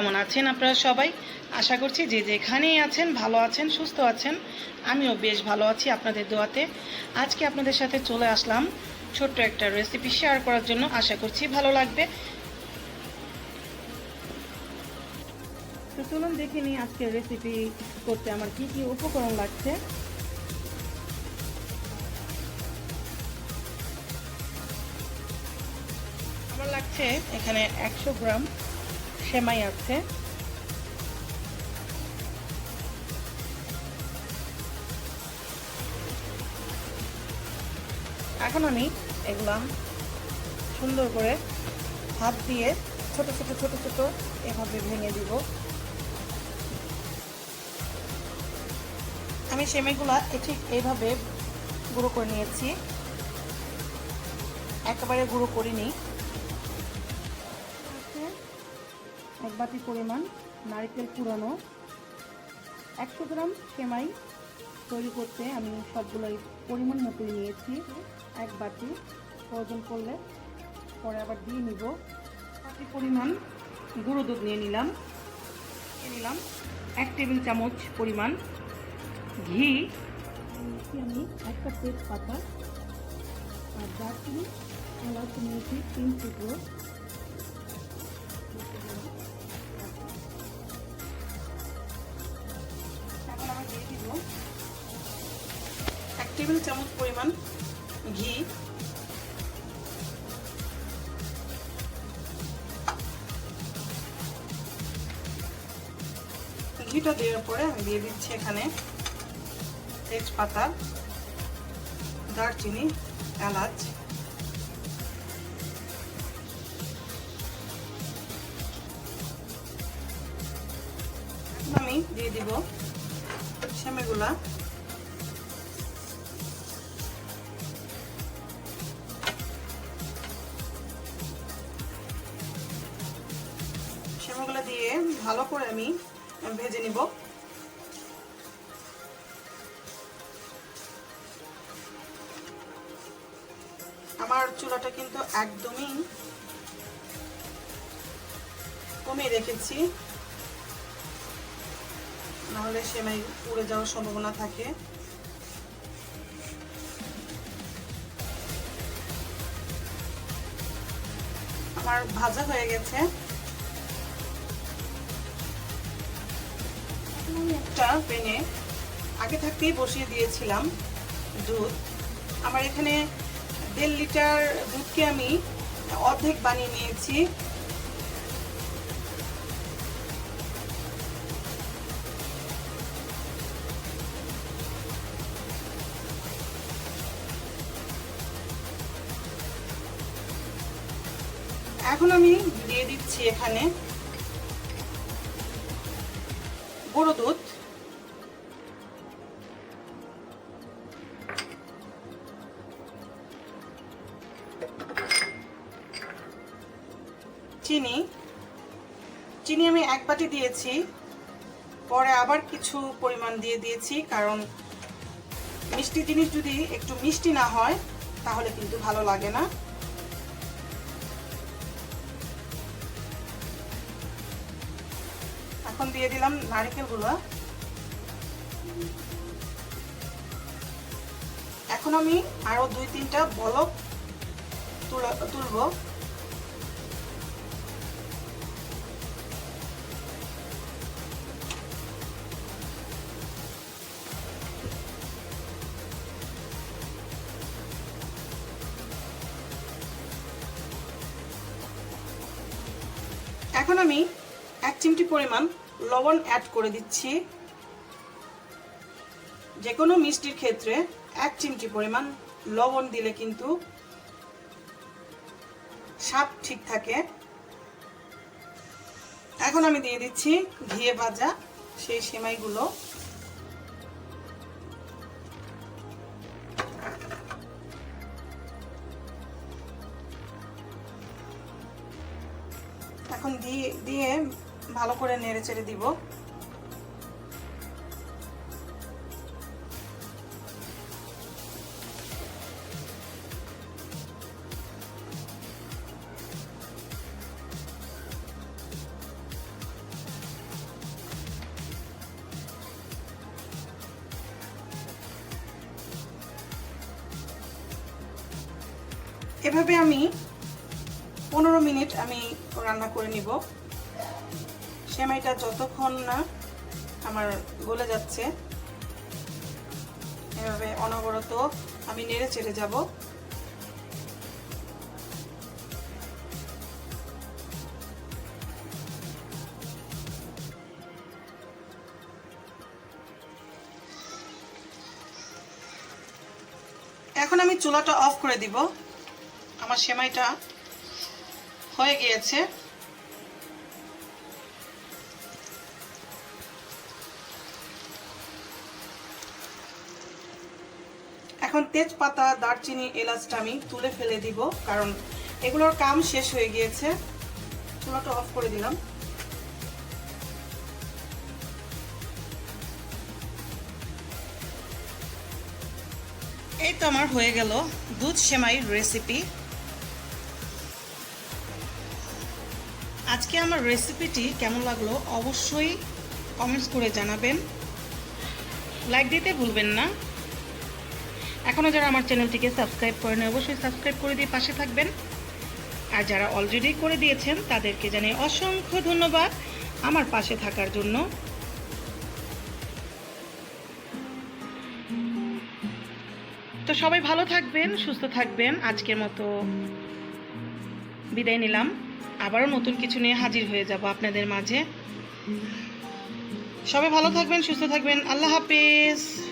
কেমন আছেন আপনারা সবাই? আশা করছি যে যেখানেই আছেন, ভালো আছেন, সুস্থ আছেন, আমিও বেশ ভালো আছি আপনাদের দোয়াতে। আজকে আপনাদের সাথে চলে আসলাম ছোট্ট একটা রেসিপি শেয়ার করার জন্য। আশা করছি ভালো লাগবে। তো চলুন দেখে নিই আজকে রেসিপি করতে আমার কি কি উপকরণ লাগছে। আমার লাগছে এখানে একশো গ্রাম সেমাই আছে। এখন আমি এগুলা। সুন্দর করে হাত দিয়ে ছোট ছোট ছোট ছোট এভাবে ভেঙে দিব। আমি সেমাইগুলা ঠিক এইভাবে গুঁড়ো করে নিয়েছি। একেবারে গুঁড়ো করিনি। এক বাটি পরিমাণ নারিকেল পুরানো। একশো গ্রাম সেমাই তৈরি করতে আমি সবগুলোই পরিমাণ মতোই নিয়েছি। এক বাটি প্রয়োজন করলে পরে আবার দিয়ে নিব। বাটি পরিমাণ গুঁড়ো দুধ নিয়ে নিলাম। নিলাম এক টেবিল চামচ পরিমাণ ঘি। আমি একটা তেজপাতা আর দারচিনি। এলাচ নিয়েছি তিন টুকরো। দিব। এক টেবিল চামচ পরিমাণ ঘি। ঘিটা দেওয়ার পরে আমি দিয়ে দিচ্ছি এখানে তেজপাতা, দারচিনি, এলাচ। আমি দিয়ে দিব সেমেগুলা সেমাগুলো দিয়ে ভালো করে আমি ভেজে নিব। আমার চুলাটা কিন্তু একদমই কমিয়ে রেখেছি। নাহলে সেমাই পুড়ে যাওয়ার সম্ভাবনা থাকে। আমার ভাজা হয়ে গেছে। একটা পেনে আগে থাকতেই বসিয়ে দিয়েছিলাম দুধ। আমার এখানে দেড় লিটার দুধকে আমি অর্ধেক বানিয়ে নিয়েছি। এখন আমি দিয়ে দিচ্ছি এখানে গুঁড়ো দুধ। চিনি। চিনি আমি এক বাটি দিয়েছি। পরে আবার কিছু পরিমাণ দিয়ে দিয়েছি, কারণ মিষ্টি জিনিস যদি একটু মিষ্টি না হয়, তাহলে কিন্তু ভালো লাগে না। এখন দিয়ে দিলাম নারকেলগুলো। এখন আমি আরও দুই তিনটা বলক তুলব। এখন আমি এক চিমটি পরিমাণ লবণ অ্যাড করে দিচ্ছি। যে কোনো মিষ্টির ক্ষেত্রে এক চিমটি পরিমাণ লবণ দিলে কিন্তু স্বাদ ঠিক থাকে। এখন আমি দিয়ে দিচ্ছি ঘিয়ে ভাজা সেই সেমাইগুলো। এখন দিয়ে দিয়ে ভালো করে নেড়ে চেড়ে দিব। এভাবে আমি পনেরো মিনিট আমি রান্না করে নিব। সেমাইটা যতক্ষণ না আমার গলে যাচ্ছে, এভাবে অনবরত আমি নেড়ে চেড়ে যাব। এখন আমি চুলাটা অফ করে দিব। আমার সেমাইটা হয়ে গিয়েছে। এখন তেজপাতা, দারচিনি, এলাচটা আমি তুলে ফেলে দিব, কারণ এগুলোর কাম শেষ হয়ে গিয়েছে। চুলাটা অফ করে দিলাম। এই তো আমার হয়ে গেল দুধ সেমাই রেসিপি আজকে আমার রেসিপিটি কেমন লাগল অবশ্যই কমেন্টস করে জানাবেন। লাইক দিতে ভুলবেন না। এখনও যারা আমার চ্যানেলটিকে সাবস্ক্রাইব করেন, অবশ্যই সাবস্ক্রাইব করে দিয়ে পাশে থাকবেন। আর যারা অলরেডি করে দিয়েছেন, তাদেরকে জানিয়ে অসংখ্য ধন্যবাদ আমার পাশে থাকার জন্য। তো সবাই ভালো থাকবেন, সুস্থ থাকবেন। আজকের মতো বিদায় নিলাম। আবারও নতুন কিছু নিয়ে হাজির হয়ে যাব আপনাদের মাঝে। সবাই ভালো থাকবেন, সুস্থ থাকবেন। আল্লাহ হাফিজ।